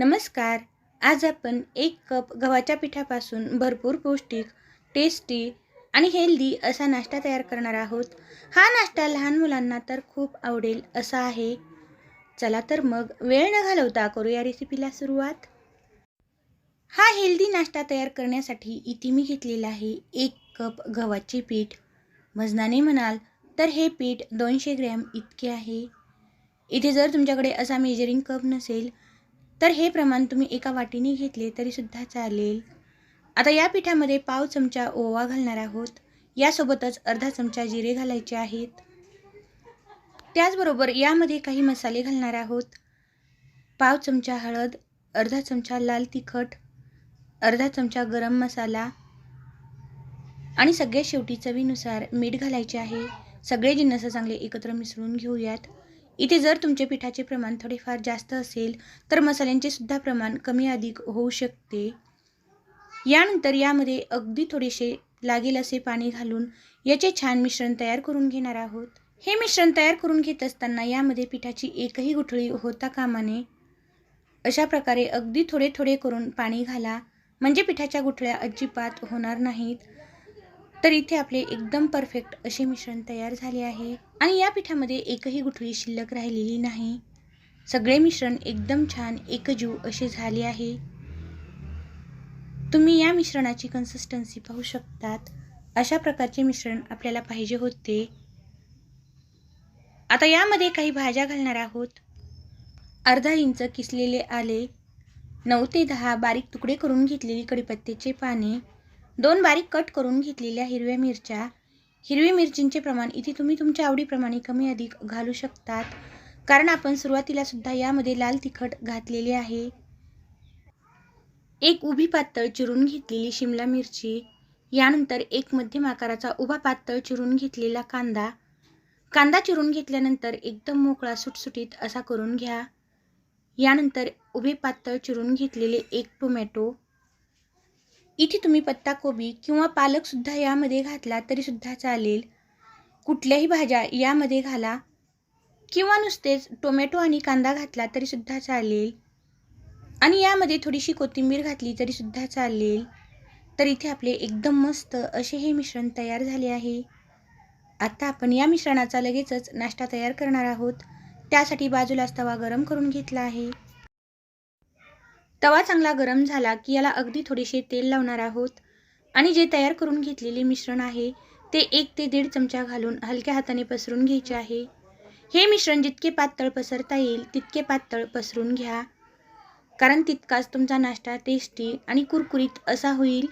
नमस्कार. आज आपण एक कप गव्हाच्या पिठापासून भरपूर पौष्टिक टेस्टी आणि हेल्दी असा नाश्ता तयार करणार आहोत. हा नाश्ता लहान मुलांना तर खूप आवडेल असा आहे. चला तर मग वेळ न घालवता करू या रेसिपीला सुरुवात. हा हेल्दी नाश्ता तयार करण्यासाठी इथे मी घेतलेला आहे एक कप गव्हाचे पीठ. वजनाने म्हणाल तर हे पीठ दोनशे ग्रॅम इतके आहे. इथे जर तुमच्याकडे असा मेजरिंग कप नसेल तर हे प्रमाण तुम्ही एका वाटीने घेतले तरीसुद्धा चालेल. आता या पिठामध्ये पाव चमचा ओवा घालणार आहोत. यासोबतच अर्धा चमचा जिरे घालायचे आहेत. त्याचबरोबर यामध्ये काही मसाले घालणार आहोत. पाव चमचा हळद अर्धा चमचा लाल तिखट अर्धा चमचा गरम मसाला आणि सगळ्या शेवटी चवीनुसार मीठ घालायचे आहे. सगळे जिन्नस चांगले एकत्र मिसळून घेऊयात. इथे जर तुमचे पिठाचे प्रमाण थोडेफार जास्त असेल तर मसाल्यांचे सुद्धा प्रमाण कमी अधिक होऊ शकते. यानंतर यामध्ये अगदी थोडेसे लागेल असे पाणी घालून याचे छान मिश्रण तयार करून घेणार आहोत. हे मिश्रण तयार करून घेत असताना यामध्ये पिठाची एकही गुठळी होता कामा नये अशा प्रकारे अगदी थोडे थोडे करून पाणी घाला. म्हणजे पिठाच्या गुठळ्या अजिबात होणार नाहीत. तर इथे आपले एकदम परफेक्ट असे मिश्रण तयार झाले आहे. आणि या पिठामध्ये एकही गुठळी शिल्लक राहिलेली नाही. सगळे मिश्रण एकदम छान एकजीव असे झाले आहे. तुम्ही या मिश्रणाची कन्सिस्टन्सी पाहू शकतात. अशा प्रकारचे मिश्रण आपल्याला पाहिजे होते. आता यामध्ये काही भाज्या घालणार आहोत. अर्धा इंच किसलेले आले. नऊ ते दहा बारीक तुकडे करून घेतलेली कडीपत्त्याचे पाने. दोन बारीक कट करून घेतलेल्या हिरव्या मिरच्या. हिरवी मिरचींचे प्रमाण इथे तुम्ही तुमच्या आवडीप्रमाणे कमी अधिक घालू शकतात. कारण आपण सुरुवातीला सुद्धा यामध्ये लाल तिखट घातलेले आहे. एक उभी पातळ चिरून घेतलेली शिमला मिरची. यानंतर एक मध्यम आकाराचा उभा पातळ चिरून घेतलेला कांदा. कांदा चिरून घेतल्यानंतर एकदम मोकळा सुटसुटीत असा करून घ्या. यानंतर उभे पातळ चिरून घेतलेले एक टोमॅटो. इथे तुम्ही पत्ताकोबी किंवा पालकसुद्धा यामध्ये घातला तरीसुद्धा चालेल. कुठल्याही भाज्या यामध्ये घाला. किंवा नुसतेच टोमॅटो आणि कांदा घातला तरीसुद्धा चालेल. आणि यामध्ये थोडीशी कोथिंबीर घातली तरीसुद्धा चालेल. तर इथे आपले एकदम मस्त असे हे मिश्रण तयार झाले आहे. आता आपण या मिश्रणाचा लगेचच नाश्ता तयार करणार आहोत. त्यासाठी बाजूलाच तवा गरम करून घेतला आहे. तवा चांगला गरम झाला की याला अगदी थोडेसे तेल लावणार आहोत. आणि जे तयार करून घेतलेले मिश्रण आहे ते एक ते दीड चमचा घालून हलक्या हाताने पसरून घ्यायचे आहे. हे मिश्रण जितके पातळ पसरता येईल तितके पातळ पसरून घ्या. कारण तितकाच तुमचा नाश्ता टेस्टी आणि कुरकुरीत असा होईल.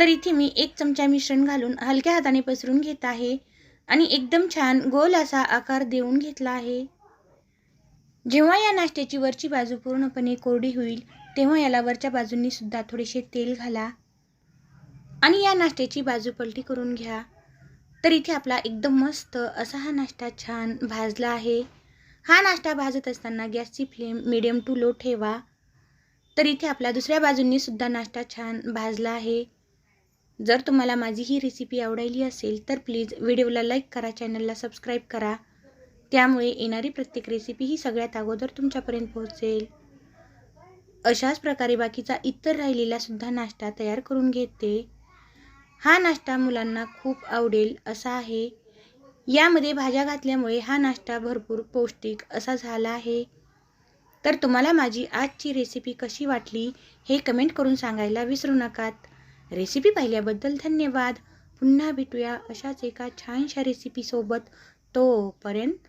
तर इथे मी एक चमचा मिश्रण घालून हलक्या हाताने पसरून घेत आहे. आणि एकदम छान गोल असा आकार देऊन घेतला आहे. जेव्हा या नाश्त्याची वरची बाजू पूर्णपणे कोरडी होईल तेव्हा याला वरच्या बाजूंनी सुद्धा थोडेसे तेल घाला आणि या नाश्त्याची बाजू पलटी करून घ्या. तर इथे आपला एकदम मस्त असा हा नाश्ता छान भाजला आहे. हा नाश्ता भाजत असताना गॅसची फ्लेम मिडियम टू लो ठेवा. तर इथे आपला दुसऱ्या बाजूंनी सुद्धा नाश्ता छान भाजला आहे. जर तुम्हाला माझी ही रेसिपी आवडायली असेल तर प्लीज व्हिडिओला लाईक करा चॅनलला सबस्क्राईब करा. त्यामुळे येणारी प्रत्येक रेसिपी ही सगळ्यात अगोदर तुमच्यापर्यंत पोहोचेल. अशाच प्रकारे बाकीचा इतर राहिलेला सुद्धा नाश्ता तयार करून घेते. हा नाश्ता मुलांना खूप आवडेल असा आहे. यामध्ये भाज्या घातल्यामुळे हा नाश्ता भरपूर पौष्टिक असा झाला आहे. तर तुम्हाला माझी आजची रेसिपी कशी वाटली हे कमेंट करून सांगायला विसरू नकात. रेसिपी पाहिल्याबद्दल धन्यवाद. पुन्हा भेटूया अशाच एका छानशा रेसिपीसोबत तोपर्यंत